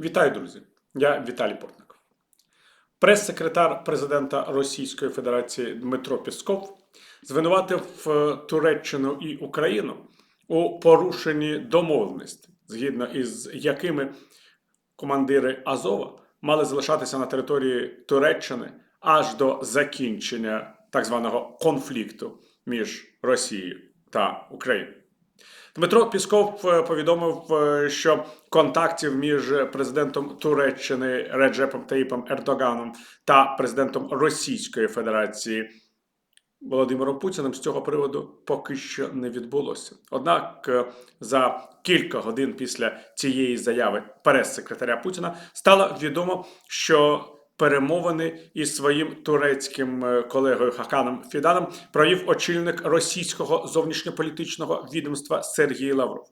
Вітаю, друзі! Я Віталій Портников. Прес-секретар президента Російської Федерації Дмитро Пісков звинуватив Туреччину і Україну у порушенні домовленостей, згідно із якими командири Азова мали залишатися на території Туреччини аж до закінчення так званого конфлікту між Росією та Україною. Дмитро Пісков е, повідомив, е, що контактів між президентом Туреччини Реджепом Таїпом Ердоганом та президентом Російської Федерації Володимиром Путіним з цього приводу поки що не відбулося. Однак е, за кілька годин після цієї заяви прес-секретаря Путіна стало відомо, що перемовини із своїм турецьким е, колегою Хаканом Фіданом провів очільник російського зовнішньополітичного відомства Сергій Лавров.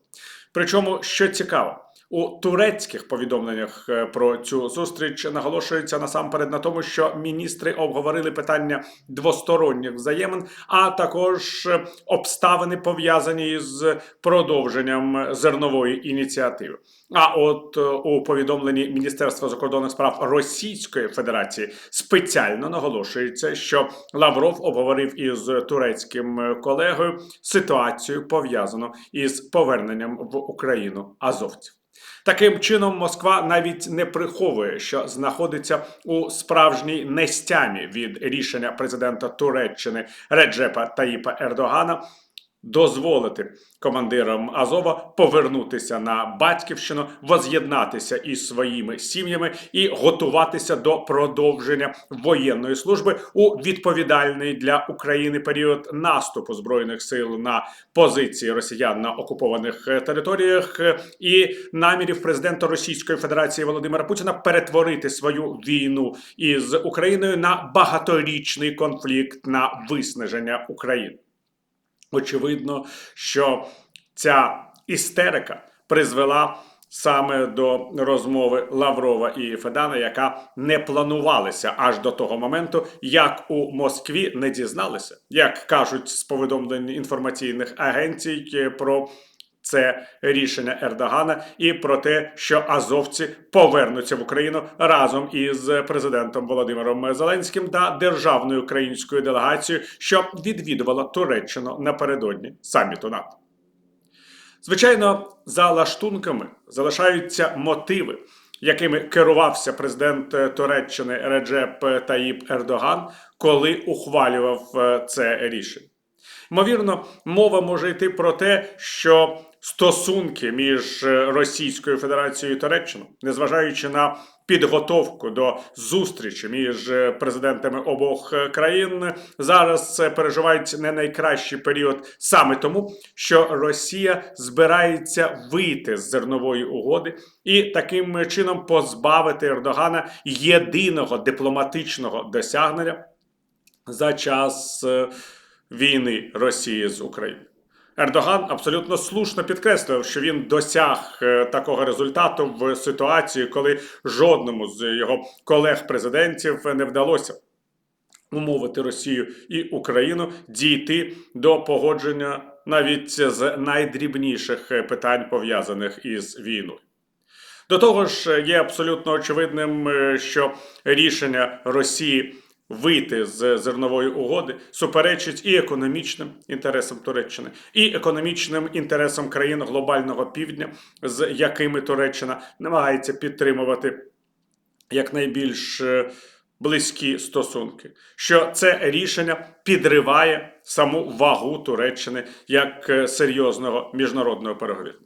Причому, що цікаво, у турецьких повідомленнях е, про цю зустріч наголошується насамперед на тому, що міністри обговорили питання двосторонніх взаємин, а також е, обставини пов'язані з продовженням зернової ініціативи. А от е, у повідомленні Міністерства закордонних справ Російської Федерації спеціально наголошується, що Лавров обговорив із турецьким колегою ситуацію пов'язану із поверненням в Україну азовців. Таким чином, Москва навіть не приховує, що знаходиться у справжній нестямі від рішення президента Туреччини Реджепа Таїпа Ердогана дозволити командирам Азова повернутися на батьківщину, воз'єднатися із своїми сім'ями і готуватися до продовження воєнної служби у відповідальний для України період наступу збройних сил на позиції росіян на окупованих е, територіях е, і намірів президента Російської Федерації Володимира Путіна перетворити свою війну із Україною на багаторічний конфлікт на виснаження України. Очевидно, що ця істерика призвела саме до розмови Лаврова і Федана, яка не планувалася аж до того моменту, як у Москві не дізналися, як кажуть з повідомлень інформаційних агенцій про. Це рішення Ердогана і про те, що азовці повернуться в Україну разом із президентом Володимиром Зеленським та державною українською делегацією, що відвідувала Туреччину напередодні саміту НАТО. Звичайно, за лаштунками залишаються мотиви, якими керувався президент Туреччини Реджеп Таїп Ердоган, коли ухвалював е, це рішення. Ймовірно, мова може йти про те, що стосунки між Російською Федерацією і Туреччиною, незважаючи на підготовку до зустрічі між президентами обох країн, зараз переживають не найкращий період. Саме тому, що Росія збирається вийти з зернової угоди і таким чином позбавити Ердогана єдиного дипломатичного досягнення за час е, війни Росії з Україною. Ердоган абсолютно слушно підкреслив, що він досяг е, такого результату в ситуації, коли жодному з його колег-президентів не вдалося умовити Росію і Україну дійти до погодження навіть з найдрібніших питань пов'язаних із війною. До того ж, є абсолютно очевидним, е, що рішення Росії вийти з зернової угоди суперечить і економічним інтересам Туреччини, і економічним інтересам країн глобального півдня, з якими Туреччина намагається підтримувати якнайбільш е, близькі стосунки. Що це рішення підриває саму вагу Туреччини як е, серйозного міжнародного переговірника.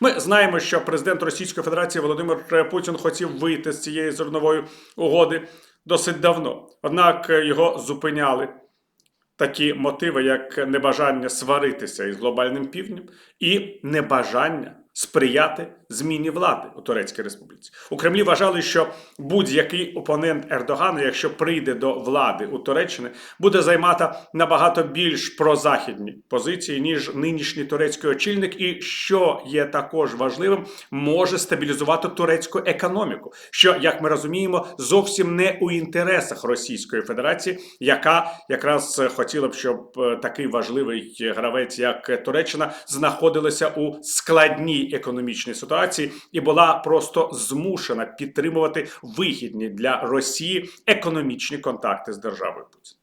Ми знаємо, що президент Російської Федерації Володимир Путін хотів вийти з цієї зернової угоди досить давно. Однак його зупиняли такі мотиви, як небажання сваритися із глобальним півднем і небажання сприяти зміні влади у Турецькій Республіці. У Кремлі вважали, що будь-який опонент Ердогана, якщо прийде до влади у Туреччині, буде займати набагато більш прозахідні позиції, ніж нинішній турецький очільник, і що є також важливим, може стабілізувати турецьку економіку, що, як ми розуміємо, зовсім не у інтересах Російської Федерації, яка якраз хотіла б, щоб е, такий важливий гравець, як Туреччина, знаходилася у складній економічній ситуації і була просто змушена підтримувати вигідні для Росії економічні контакти з державою Путін.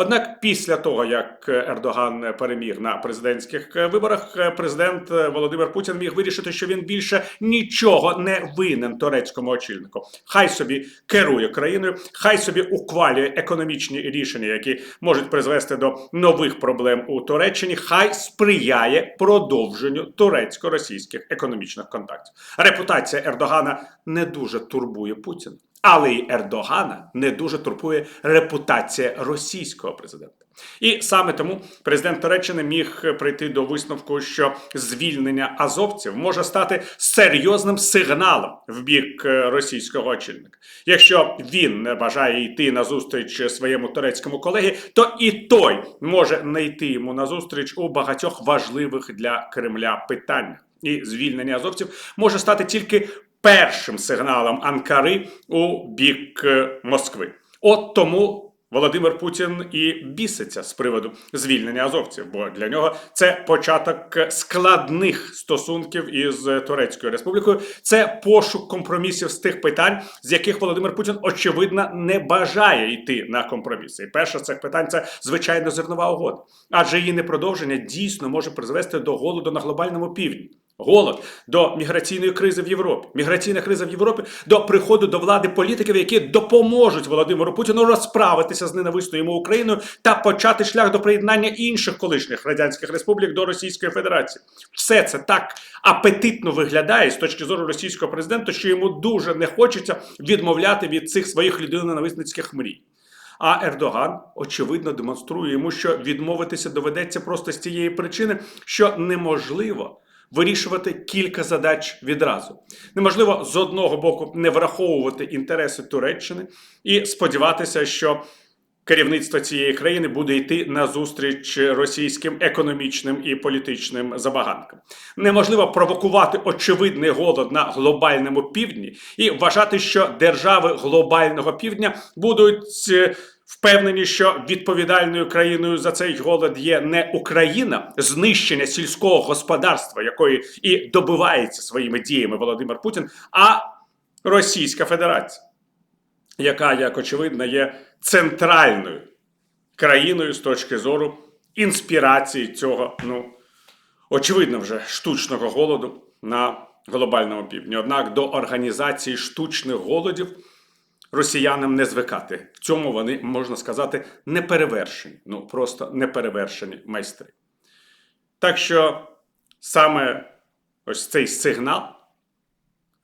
Однак, після того як Ердоган переміг на президентських виборах, президент Володимир Путін міг вирішити, що він більше нічого не винен турецькому очільнику. Хай собі керує країною, хай собі ухвалює економічні рішення, які можуть призвести до нових проблем у Туреччині. Хай сприяє продовженню турецько-російських економічних контактів. Репутація Ердогана не дуже турбує Путіна. Але й Ердогана не дуже турбує репутація російського президента. І саме тому президент Туреччини міг прийти до висновку, що звільнення азовців може стати серйозним сигналом в бік е, російського очільника. Якщо він не бажає йти на зустріч своєму турецькому колегі, то і той може не йому на зустріч у багатьох важливих для Кремля питаннях. І звільнення азовців може стати тільки першим сигналом Анкари у бік е, Москви. От тому Володимир Путін і біситься з приводу звільнення азовців, бо для нього це початок складних стосунків із Турецькою Республікою. Це пошук компромісів з тих питань, з яких Володимир Путін очевидно не бажає йти на компроміси. І перше з цих питань це звичайно зернова угода, адже її непродовження дійсно може призвести до голоду на глобальному півдні. Голод до міграційної кризи в Європі, міграційна криза в Європі до приходу до влади політиків, які допоможуть Володимиру Путіну розправитися з ненависною йому Україною та почати шлях до приєднання інших колишніх радянських республік до Російської Федерації. Все це так апетитно виглядає з точки зору російського президента, що йому дуже не хочеться відмовляти від цих своїх людиноненависницьких мрій. А Ердоган очевидно демонструє йому, що відмовитися доведеться просто з тієї причини, що неможливо вирішувати кілька задач відразу. Неможливо з одного боку не враховувати інтереси Туреччини і сподіватися, що керівництво цієї країни буде йти на зустріч російським економічним і політичним забаганкам. Неможливо провокувати очевидний голод на глобальному півдні і вважати, що держави глобального півдня будуть. Впевнені, що відповідальною країною за цей голод є не Україна, знищення сільського господарства, якої і добивається своїми діями Володимир Путін, а Російська Федерація, яка, як очевидно, є центральною країною з точки зору інспірації цього, ну очевидно, вже штучного голоду на глобальному півдні. Однак до організації штучних голодів росіянам не звикати. В цьому вони, можна сказати, неперевершені. Ну просто неперевершені майстри. Так що саме ось цей сигнал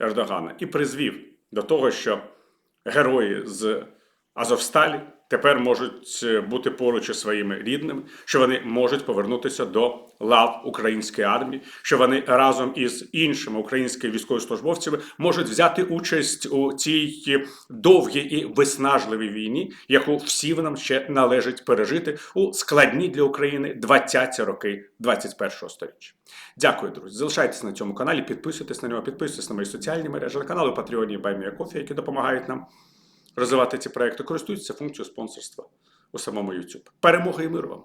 Ердогана і призвів до того, що герої з Азовсталі тепер можуть е, бути поруч із своїми рідними, що вони можуть повернутися до лав української армії, що вони разом із іншими українськими військовослужбовцями можуть взяти участь у цій довгій і виснажливій війні, яку всі нам ще належить пережити у складні для України 20-ті роки 21-го століття. Дякую, друзі. Залишайтесь на цьому каналі, підписуйтесь на нього, підписуйтесь на мої соціальні мережі, на канали Patreon і Баймія які допомагають нам розвивати ці проекти. користуються функцією спонсорства у самому YouTube. Перемоги і миру вам!